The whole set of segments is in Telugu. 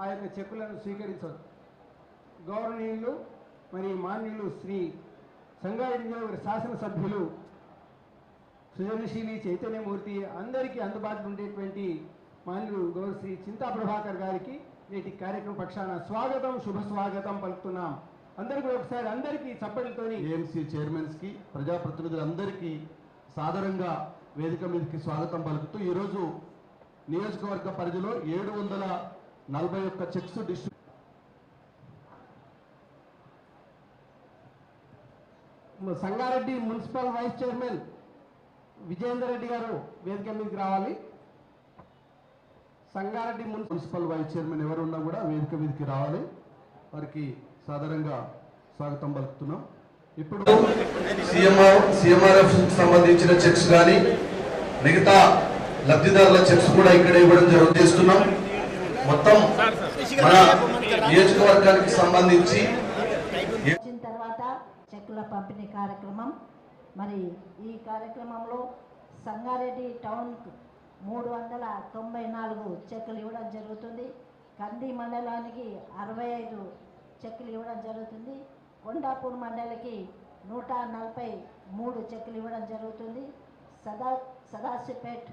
ఆ యొక్క చెక్కులను స్వీకరించారు. గౌరవనీయులు మరి మాన్యులు శ్రీ సంగారెడ్డి శాసనసభ్యులు సృజనశీలి చైతన్యమూర్తి అందరికీ అందుబాటులో ఉండేటువంటి మాన్యులు గౌరవ శ్రీ చింతా ప్రభాకర్ గారికి నేటి కార్యక్రమ పక్షాన స్వాగతం శుభ స్వాగతం పలుకుతున్నాం. అందరికీ ఒకసారి అందరికీ చప్పటితోని ఏఎంసీ చైర్మన్స్కి ప్రజాప్రతినిధులందరికీ సాధారణంగా వేదిక మీదకి స్వాగతం పలుకుతూ ఈరోజు నియోజకవర్గ పరిధిలో ఏడు వందల నలభై ఒక్క cheques distribute Sangareddy municipal vice chairman Vijayender Reddy గారు వేదిక మీదకి రావాలి. సంగారెడ్డి మున్సిపల్ వైస్ చైర్మన్ ఎవరున్నా కూడా వేదిక మీదకి రావాలి. వారికి సాధారణంగా స్వాగతం పలుకుతున్నాం. ఇప్పుడు సిఎంఆర్ఎఫ్ సంబంధించిన చెక్స్ కానీ మిగతా లబ్ధిదారుల చెక్స్ కూడా ఇక్కడ ఇవ్వడం జరుగుతుంది మొత్తం మన నియోజకవర్గానికి సంబంధించి వచ్చిన తర్వాత చెక్కుల పంపిణీ కార్యక్రమం. మరి ఈ కార్యక్రమంలో సంగారెడ్డి టౌన్కు మూడు వందల తొంభై నాలుగు చెక్కులు ఇవ్వడం జరుగుతుంది. కంది మండలానికి అరవై ఐదు చెక్కులు ఇవ్వడం జరుగుతుంది. కొండాపూర్ మండలికి నూట నలభై మూడు చెక్కులు ఇవ్వడం జరుగుతుంది. సదా సదాశివపేట్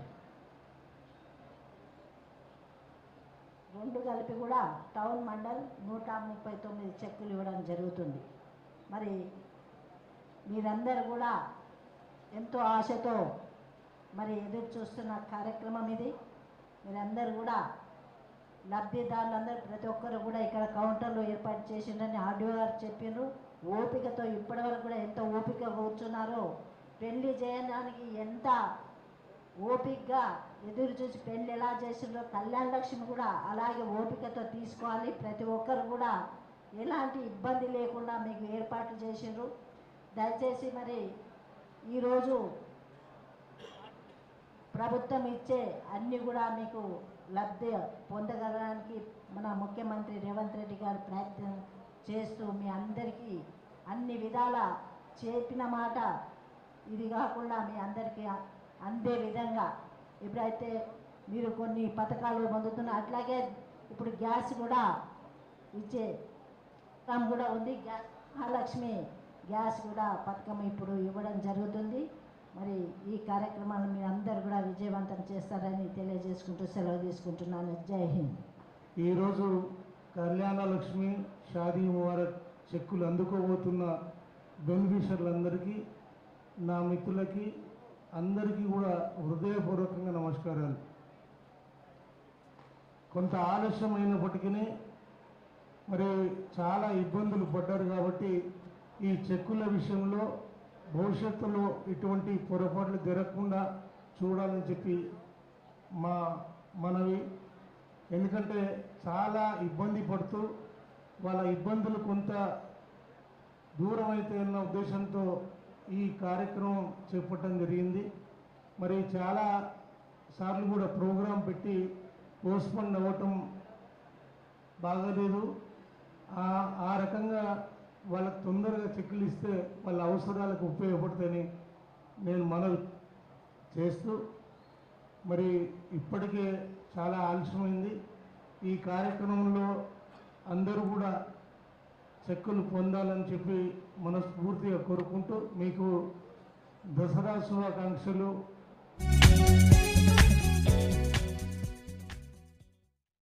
రెండు కలిపి కూడా టౌన్ మండల్ నూట ముప్పై తొమ్మిది చెక్కులు ఇవ్వడం జరుగుతుంది. మరి మీరందరూ కూడా ఎంతో ఆశతో మరి ఎదురు చూస్తున్న కార్యక్రమం ఇది. మీరందరూ కూడా లబ్ధిదారులందరూ ప్రతి ఒక్కరు కూడా ఇక్కడ కౌంటర్లో ఏర్పాటు చేసిండని ఆర్డీఓ గారు చెప్పిండ్రు ఓపికతో ఇప్పటివరకు కూడా ఎంత ఓపిక కూర్చున్నారో పెళ్ళి చేయడానికి ఎంత ఓపికగా ఎదురు చూసి పెళ్ళి ఎలా చేసిండ్రో కళ్యాణ లక్ష్మి కూడా అలాగే ఓపికతో తీసుకోవాలి. ప్రతి ఒక్కరు కూడా ఎలాంటి ఇబ్బంది లేకుండా మీకు ఏర్పాట్లు చేసిండ్రు. దయచేసి మరి ఈరోజు ప్రభుత్వం ఇచ్చే అన్ని కూడా మీకు లబ్ధి పొందగలడానికి మన ముఖ్యమంత్రి రేవంత్ రెడ్డి గారు ప్రయత్నం చేస్తూ మీ అందరికీ అన్ని విధాల చెప్పిన మాట. ఇది కాకుండా మీ అందరికీ అందే విధంగా. ఎప్పుడైతే మీరు కొన్ని పథకాలు పొందుతున్న అట్లాగే ఇప్పుడు గ్యాస్ కూడా ఇచ్చే పథకం కూడా ఉంది. గ్యాస్ మహాలక్ష్మి గ్యాస్ కూడా పథకం ఇప్పుడు ఇవ్వడం జరుగుతుంది. మరి ఈ కార్యక్రమాలు మీరు అందరు కూడా విజయవంతం చేస్తారని తెలియజేసుకుంటూ సెలవు తీసుకుంటున్నాను. జై హింద్. ఈరోజు కళ్యాణ లక్ష్మి షాదీ ముబారక్ చెక్కులు అందుకోబోతున్న బెనిఫిషర్లందరికీ నా మిత్రులకి అందరికీ కూడా హృదయపూర్వకంగా నమస్కారాలు. కొంత ఆలస్యమైనప్పటికీ మరి చాలా ఇబ్బందులు పడ్డారు కాబట్టి ఈ చెక్కుల విషయంలో భవిష్యత్తులో ఇటువంటి పొరపాట్లు జరగకుండా చూడాలని చెప్పి మా మనవి. ఎందుకంటే చాలా ఇబ్బంది పడుతూ వాళ్ళ ఇబ్బందులు కొంత దూరం అయితే అన్న ఉద్దేశంతో ఈ కార్యక్రమం చేపట్టడం జరిగింది. మరి చాలా సార్లు కూడా ప్రోగ్రాం పెట్టి పోస్ట్పోన్ అవ్వటం బాగలేదు. ఆ రకంగా వాళ్ళకి తొందరగా చెక్కులు ఇస్తే వాళ్ళ అవసరాలకు ఉపయోగపడతాయని నేను మనవి చేస్తూ మరి ఇప్పటికే చాలా ఆలస్యమైంది. ఈ కార్యక్రమంలో అందరూ కూడా చెక్కులు పొందాలని చెప్పి మనస్ఫూర్తిగా కోరుకుంటూ మీకు దసరా శుభాకాంక్షలు.